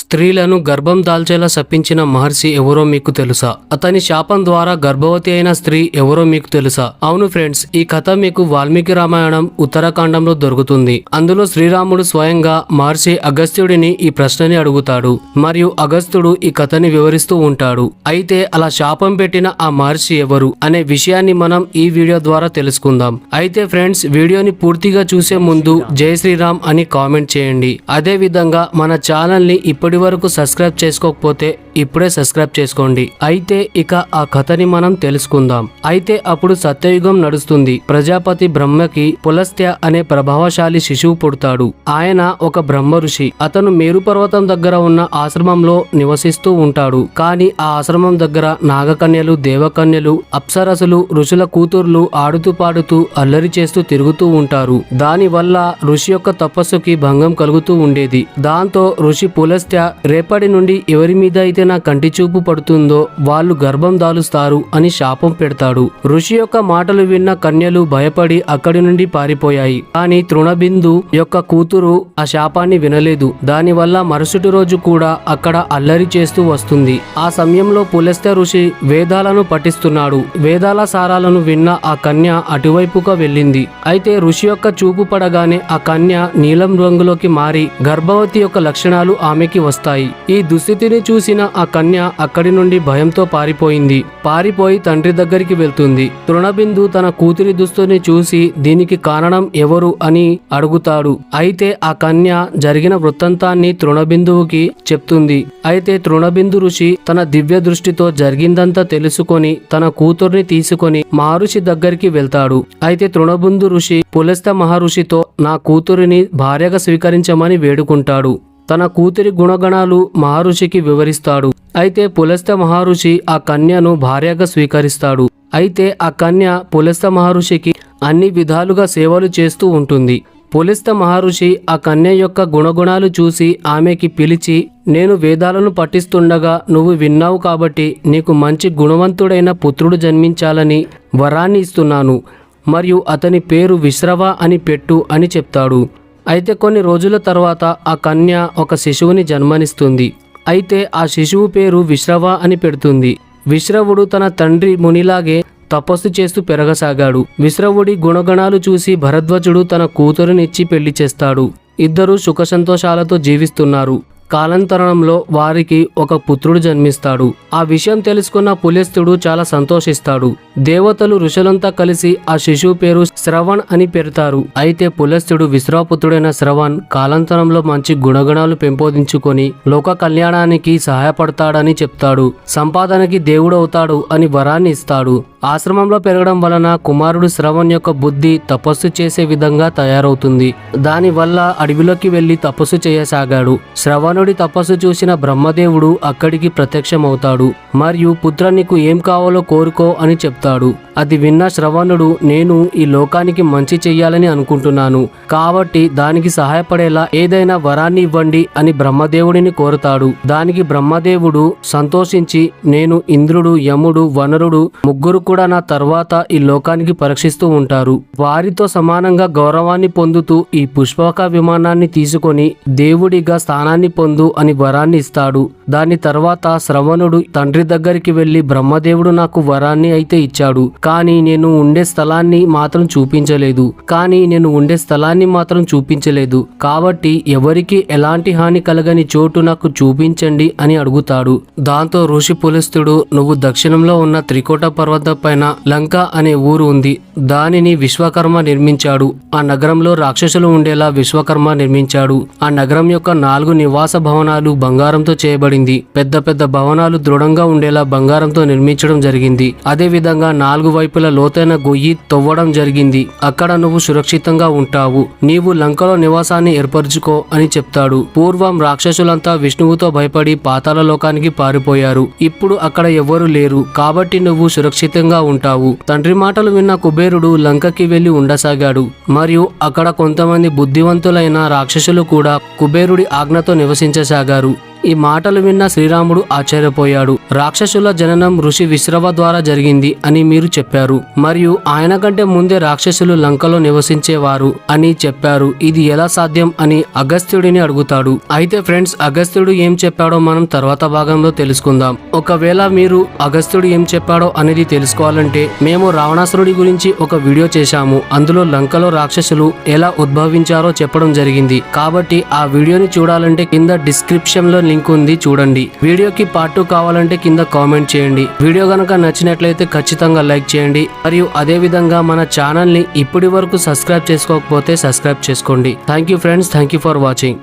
స్త్రీలను గర్భం దాల్చేలా శపించిన మహర్షి ఎవరో మీకు తెలుసా? అతని శాపం ద్వారా గర్భవతి అయిన స్త్రీ ఎవరో మీకు తెలుసా? అవును ఫ్రెండ్స్ ఈ కథ మీకు వాల్మీకి రామాయణం ఉత్తరాఖండంలో దొరుకుతుంది. అందులో శ్రీరాముడు స్వయంగా మహర్షి అగస్త్యుడిని ఈ ప్రశ్నని అడుగుతాడు. మరియు అగస్త్యుడు ఈ కథని వివరిస్తూ ఉంటాడు. అయితే అలా శాపం పెట్టిన ఆ మహర్షి ఎవరు అనే విషయాన్ని మనం ఈ వీడియో ద్వారా తెలుసుకుందాం. అయితే ఫ్రెండ్స్ వీడియోని పూర్తిగా చూసే ముందు జై శ్రీరామ్ అని కామెంట్ చేయండి. అదే విధంగా మన ఛానల్ని ఇప్పటి వరకు సబ్స్క్రైబ్ చేసుకోకపోతే ఇప్పుడే సబ్స్క్రైబ్ చేసుకోండి. అయితే ఇక ఆ కథని మనం తెలుసుకుందాం. అయితే అప్పుడు సత్యయుగం నడుస్తుంది. ప్రజాపతి బ్రహ్మకి పులస్త్య అనే ప్రభావశాలి శిశువు పుడతాడు. ఆయన ఒక బ్రహ్మ ఋషి. అతను మేరు పర్వతం దగ్గర ఉన్న ఆశ్రమంలో నివసిస్తూ ఉంటాడు. కానీ ఆ ఆశ్రమం దగ్గర నాగకన్యలు దేవకన్యలు అప్సరసులు ఋషుల కూతుర్లు ఆడుతూ పాడుతూ అల్లరి చేస్తూ తిరుగుతూ ఉంటారు. దాని వల్ల ఋషి యొక్క తపస్సుకి భంగం కలుగుతూ ఉండేది. దాంతో ఋషి పులస్త్య రేపటి నుండి ఎవరి మీద అయితే నా కంటి చూపు పడుతుందో వాళ్ళు గర్భం దాలుస్తారు అని శాపం పెడతాడు. ఋషి యొక్క మాటలు విన్న కన్యలు భయపడి అక్కడి నుండి పారిపోయాయి. కానీ తృణబిందు యొక్క కూతురు ఆ శాపాన్ని వినలేదు. దానివల్ల మరుసటి రోజు కూడా అక్కడ అల్లరి చేస్తూ వస్తుంది. ఆ సమయంలో పులస్త ఋషి వేదాలను పఠిస్తున్నాడు. వేదాల సారాలను విన్న ఆ కన్య అటువైపుగా వెళ్ళింది. అయితే ఋషి యొక్క చూపు పడగానే ఆ కన్య నీలం రంగులోకి మారి గర్భవతి యొక్క లక్షణాలు ఆమెకి వస్తాయి. ఈ దుస్థితిని చూసిన ఆ కన్య అక్కడి నుండి భయంతో పారిపోయింది. పారిపోయి తండ్రి దగ్గరికి వెళ్తుంది. తృణబిందు తన కూతురి దుస్తుని చూసి దీనికి కారణం ఎవరు అని అడుగుతాడు. అయితే ఆ కన్య జరిగిన వృత్తాంతాన్ని తృణబిందువుకి చెప్తుంది. అయితే తృణబిందు ఋషి తన దివ్య దృష్టితో జరిగిందంతా తెలుసుకొని తన కూతుర్ని తీసుకొని మహర్షి దగ్గరికి వెళ్తాడు. అయితే తృణబిందు ఋషి పులస్త మహర్షితో నా కూతురిని భార్యగా స్వీకరించమని వేడుకుంటాడు. తన కూతురి గుణగణాలు మహర్షికి వివరిస్తాడు. అయితే పులస్త మహర్షి ఆ కన్యను భార్యగా స్వీకరిస్తాడు. అయితే ఆ కన్య పులస్త మహర్షికి అన్ని విధాలుగా సేవలు చేస్తూ ఉంటుంది. పులిస్త మహర్షి ఆ కన్య యొక్క గుణగుణాలు చూసి ఆమెకి పిలిచి నేను వేదాలను పఠిస్తుండగా నువ్వు విన్నావు కాబట్టి నీకు మంచి గుణవంతుడైన పుత్రుడు జన్మించాలని వరాన్ని ఇస్తున్నాను. మరియు అతని పేరు విశ్రవ అని పెట్టు అని చెప్తాడు. అయితే కొన్ని రోజుల తర్వాత ఆ కన్య ఒక శిశువుని జన్మనిస్తుంది. అయితే ఆ శిశువు పేరు విశ్రవ అని పెడుతుంది. విశ్రవుడు తన తండ్రి మునిలాగే తపస్సు చేస్తూ పెరగసాగాడు. విశ్రవుడి గుణగణాలు చూసి భరద్వజుడు తన కూతురునిచ్చి పెళ్ళి చేస్తాడు. ఇద్దరు సుఖసంతోషాలతో జీవిస్తున్నారు. కాలంతరణంలో వారికి ఒక పుత్రుడు జన్మిస్తాడు. ఆ విషయం తెలుసుకున్న పులస్తుడు చాలా సంతోషిస్తాడు. దేవతలు ఋషులంతా కలిసి ఆ శిశువు పేరు శ్రవణ్ అని పెడతారు. అయితే పులస్తుడు విశ్రాపుత్రుడైన శ్రవణ్ కాలంతరంలో మంచి గుణగణాలు పెంపొందించుకొని లోక కళ్యాణానికి సహాయపడతాడని చెప్తాడు. సంపాదనకి దేవుడవుతాడు అని వరాన్ని ఇస్తాడు. ఆశ్రమంలో పెరగడం వలన కుమారుడు శ్రవణ్ యొక్క బుద్ధి తపస్సు చేసే విధంగా తయారవుతుంది. దానివల్ల అడవిలోకి వెళ్ళి తపస్సు చేయసాగాడు. శ్రవణ్ మానవుడి తపస్సు చూసిన బ్రహ్మదేవుడు అక్కడికి ప్రత్యక్షమవుతాడు మరియు పుత్ర నీకు ఏం కావాలో కోరుకో అని చెప్తాడు. అది విన్న శ్రవణుడు నేను ఈ లోకానికి మంచి చెయ్యాలని అనుకుంటున్నాను. కాబట్టి దానికి సహాయపడేలా ఏదైనా వరాన్ని ఇవ్వండి అని బ్రహ్మదేవుడిని కోరుతాడు. దానికి బ్రహ్మదేవుడు సంతోషించి నేను ఇంద్రుడు యముడు వనరుడు ముగ్గురు కూడా నా తర్వాత ఈ లోకానికి పరీక్షిస్తూ ఉంటారు. వారితో సమానంగా గౌరవాన్ని పొందుతూ ఈ పుష్పక విమానాన్ని తీసుకొని దేవుడిగా స్థానాన్ని పొందు అని వరాన్ని ఇస్తాడు. దాని తర్వాత శ్రవణుడు తండ్రి దగ్గరికి వెళ్ళి బ్రహ్మదేవుడు నాకు వరాన్ని అయితే ఇచ్చాడు. కానీ నేను ఉండే స్థలాన్ని మాత్రం చూపించలేదు. కానీ నేను ఉండే స్థలాన్ని మాత్రం చూపించలేదు. కాబట్టి ఎవరికి ఎలాంటి హాని కలగని చోటు నాకు చూపించండి అని అడుగుతాడు. దాంతో ఋషి పులస్తుడు నువ్వు దక్షిణంలో ఉన్న త్రికోట పర్వతం పైన లంక అనే ఊరు ఉంది. దానిని విశ్వకర్మ నిర్మించాడు. ఆ నగరంలో రాక్షసులు ఉండేలా విశ్వకర్మ నిర్మించాడు. ఆ నగరం యొక్క నాలుగు నివాస భవనాలు బంగారంతో చేయబడింది. పెద్ద పెద్ద భవనాలు దృఢంగా ఉండేలా బంగారంతో నిర్మించడం జరిగింది. అదే విధంగా నాలుగు వైపుల లోతైన గొయ్యి తవ్వడం జరిగింది. అక్కడ నువ్వు సురక్షితంగా ఉంటావు. నీవు లంకలో నివాసాన్ని ఏర్పరచుకో అని చెప్తాడు. పూర్వం రాక్షసులంతా విష్ణువుతో భయపడి పాతాల లోకానికి పారిపోయారు. ఇప్పుడు అక్కడ ఎవ్వరూ లేరు. కాబట్టి నువ్వు సురక్షితంగా ఉంటావు. తండ్రి మాటలు విన్న కుబేరుడు లంకకి వెళ్ళి ఉండసాగాడు. మరియు అక్కడ కొంతమంది బుద్ధివంతులైన రాక్షసులు కూడా కుబేరుడి ఆజ్ఞతో నివసించసాగారు. ఈ మాటలు విన్న శ్రీరాముడు ఆశ్చర్యపోయాడు. రాక్షసుల జననం ఋషి విశ్రవ ద్వారా జరిగింది అని మీరు చెప్పారు. మరియు ఆయన కంటే ముందే రాక్షసులు లంకలో నివసించేవారు అని చెప్పారు. ఇది ఎలా సాధ్యం అని అగస్త్యుడిని అడుగుతాడు. అయితే ఫ్రెండ్స్ అగస్త్యుడు ఏం చెప్పాడో మనం తర్వాత భాగంలో తెలుసుకుందాం. ఒకవేళ మీరు అగస్త్యుడు ఏం చెప్పాడో అనేది తెలుసుకోవాలంటే మేము రావణాసురుడి గురించి ఒక వీడియో చేశాము. అందులో లంకలో రాక్షసులు ఎలా ఉద్భవించారో చెప్పడం జరిగింది. కాబట్టి ఆ వీడియోని చూడాలంటే కింద డిస్క్రిప్షన్లో లింక్ ఉంది చూడండి. వీడియోకి పార్ట్ టూ కావాలంటే కింద కామెంట్ చేయండి. వీడియో గనక నచ్చినట్లయితే ఖచ్చితంగా లైక్ చేయండి. మరియు అదే విధంగా మన ఛానల్ని ఇప్పటి వరకు సబ్స్క్రైబ్ చేసుకోకపోతే సబ్స్క్రైబ్ చేసుకోండి. Thank you friends thank you for watching